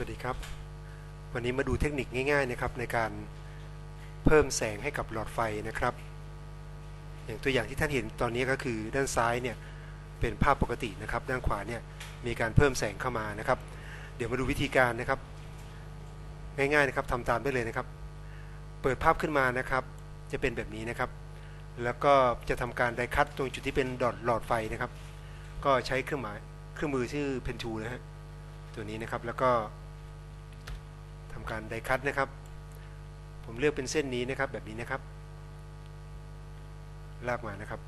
สวัสดีครับ วันนี้มาดูเทคนิคง่ายๆนะครับในการเพิ่มแสงให้กับหลอดไฟนะครับ อย่างตัวอย่างที่ท่านเห็นตอนนี้ก็คือด้านซ้ายเนี่ยเป็นภาพปกตินะครับ ด้านขวาเนี่ยมีการเพิ่มแสงเข้ามานะครับ เดี๋ยวมาดูวิธีการนะครับ ง่ายๆนะครับทำตามได้เลยนะครับ เปิดภาพขึ้นมานะครับ จะเป็นแบบนี้นะครับ แล้วก็จะทำการไดคัตตรงจุดที่เป็นดอทหลอดไฟนะครับ ก็ใช้เครื่องหมายเครื่องมือชื่อเพนทูนะฮะตัวนี้นะครับแล้วก็ ทำการไดคัตนะครับ ผมเลือกเป็นเส้นนี้นะครับแบบนี้นะครับ ลากมานะครับ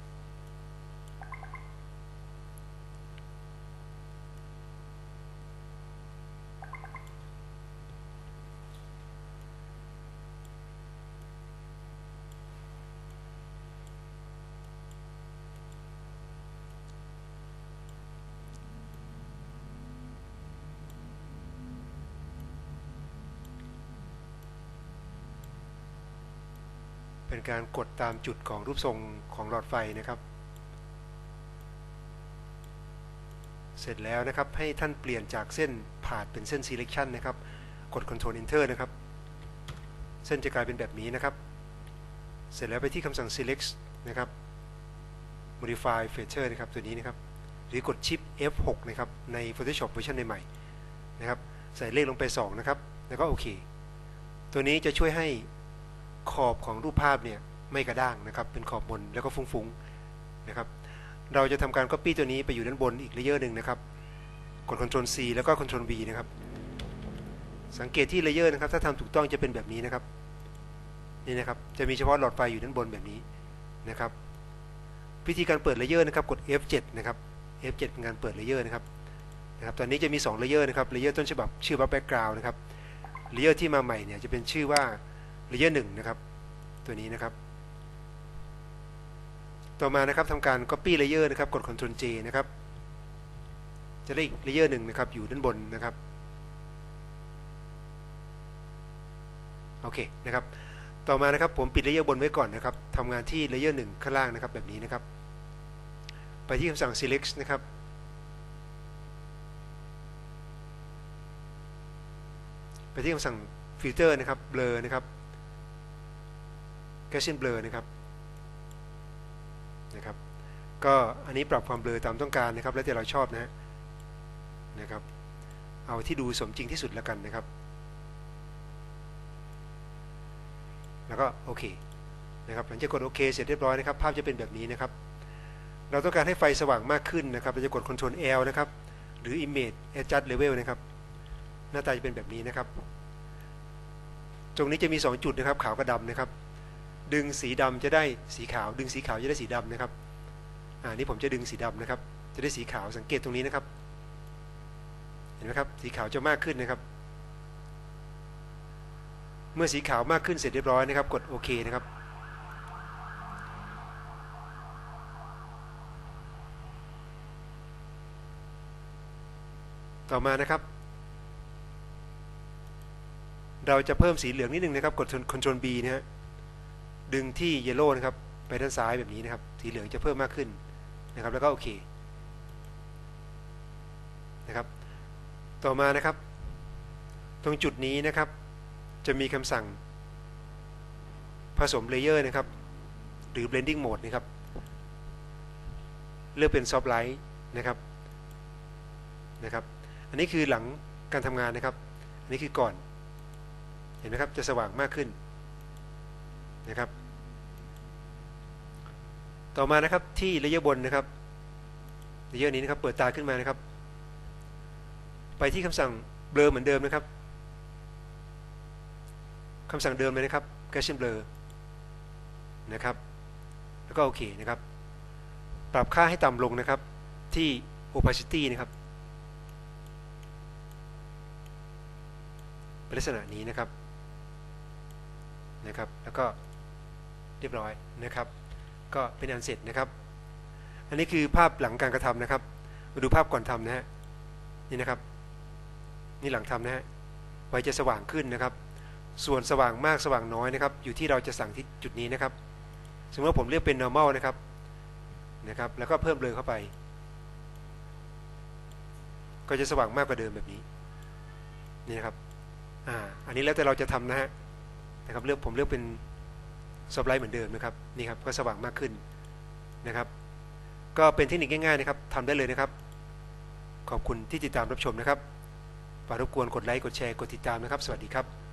เป็นการกดตามจุดของรูปทรงของหลอดไฟนะครับ เสร็จแล้วนะครับให้ท่านเปลี่ยนจากเส้นผ่าเป็นเส้น selection นะครับ กด control Enter นะครับ เส้นจะกลายเป็นแบบนี้นะครับ เสร็จแล้วไปที่คำสั่ง select นะครับ modify feature นะครับตัวนี้นะครับ หรือกด Shift F6 นะครับ ใน Photoshop เวอร์ชันใหม่ๆนะครับ ใส่เลขลงไป 2 นะครับ แล้วก็โอเค ตัวนี้จะช่วยให้ ขอบของรูปภาพเนี่ยไม่กระด้างนะครับ เป็นขอบบนแล้วก็ฟุ้งๆนะครับ เราจะทำการ Copy ตัวนี้ไปอยู่ด้านบนอีกเลเยอร์หนึ่งนะครับ กด Ctrl C แล้วก็ Ctrl V นะครับ สังเกตที่เลเยอร์นะครับ ถ้าทำถูกต้องจะเป็นแบบนี้นะครับ นี่นะครับ จะมีเฉพาะหลอดไฟอยู่ด้านบนแบบนี้นะครับวิธีการเปิดเลเยอร์นะครับ กด F7 นะครับ F7 เป็นการเปิดเลเยอร์นะครับนะครับ ตอนนี้จะมี2เลเยอร์นะครับ เลเยอร์ต้นฉบับชื่อว่า background นะครับ เลเยอร์ที่มาใหม่เนี่ยจะเป็นชื่อว่า เลเยอร์หนึ่งนะครับ ตัวนี้นะครับ ต่อมานะครับทำการ copy layer นะครับ กด Ctrl J นะครับ จะได้อีกเลเยอร์หนึ่งนะครับ อยู่ด้านบนนะครับ โอเคนะครับ ต่อมานะครับผมปิดเลเยอร์บนไว้ก่อนนะครับทำงานที่เลเยอร์หนึ่งข้างล่างนะครับ แบบนี้นะครับ ไปที่คำสั่ง select นะครับไปที่คำสั่ง filter นะครับ blur นะครับ Gaussian blur นะครับนะครับ ก็อันนี้ปรับความเบลอตามต้องการนะครับ แล้วแต่เราชอบนะนะครับ เอาที่ดูสมจริงที่สุดแล้วกันนะครับ แล้วก็โอเคนะครับหลังจากกดโอเคเสร็จเรียบร้อยนะครับ ภาพจะเป็นแบบนี้นะครับ เราต้องการให้ไฟสว่างมากขึ้นนะครับ เราจะกด Ctrl L นะครับ หรือ Image Adjust Level นะครับ หน้าตาจะเป็นแบบนี้นะครับ ตรงนี้จะมี 2 จุดนะครับ ขาวกับดำนะครับ ดึงสีดำจะได้สีขาว ดึงสีขาวจะได้สีดำนะครับอ่านี่ผมจะดึงสีดำนะครับ จะได้สีขาวสังเกตตรงนี้นะครับ เห็นไหมครับสีขาวจะมากขึ้นนะครับ เมื่อสีขาวมากขึ้นเสร็จเรียบร้อยนะครับ กดโอเคนะครับต่อมานะครับ เราจะเพิ่มสีเหลืองนิดนึงนะครับ กด Ctrl B นะฮะ ดึงที่เยลโล่นะครับไปด้านซ้ายแบบนี้นะครับ สีเหลืองจะเพิ่มมากขึ้นนะครับ แล้วก็โอเคนะครับ ต่อมานะครับ ตรงจุดนี้นะครับ จะมีคำสั่ง ผสมเลเยอร์นะครับ หรือ blending mode นะครับ เลือกเป็น soft light นะครับนะครับ อันนี้คือหลังการทำงานนะครับ อันนี้คือก่อน เห็นไหมครับ จะสว่างมากขึ้นนะครับ ต่อมานะครับที่เลเยอร์บนนะครับเลเยอร์นี้นะครับเปิดตาขึ้นมานะครับ ไปที่คำสั่งเบลอเหมือนเดิมนะครับคำสั่งเดิมเลยนะครับ Gaussian blur นะครับ แล้วก็โอเคนะครับ ปรับค่าให้ต่ำลงนะครับที่ opacity นะครับเป็นลักษณะนี้นะครับนะครับ แล้วก็เรียบร้อยนะครับ ก็เป็นอันเสร็จนะครับ อันนี้คือภาพหลังการกระทำนะครับมาดูภาพก่อนทำนะฮะนี่นะครับ นี่หลังทำนะฮะไฟจะสว่างขึ้นนะครับ ส่วนสว่างมากสว่างน้อยนะครับ อยู่ที่เราจะสั่งที่จุดนี้นะครับ สมมติว่าผมเลือกเป็น normal นะครับนะครับ แล้วก็เพิ่มเลอเข้าไป ก็จะสว่างมากกว่าเดิมแบบนี้นี่นะครับอ่าอันนี้แล้วแต่เราจะทำนะฮะนะครับเลือกผมเลือกเป็น ซอฟไลท์เหมือนเดิมนะครับนี่ครับก็สว่างมากขึ้นนะครับ ก็เป็นเทคนิคง่ายๆนะครับทำได้เลยนะครับ ขอบคุณที่ติดตามรับชมนะครับฝากรบกวนกดไลค์กดแชร์กดติดตามนะครับ สวัสดีครับ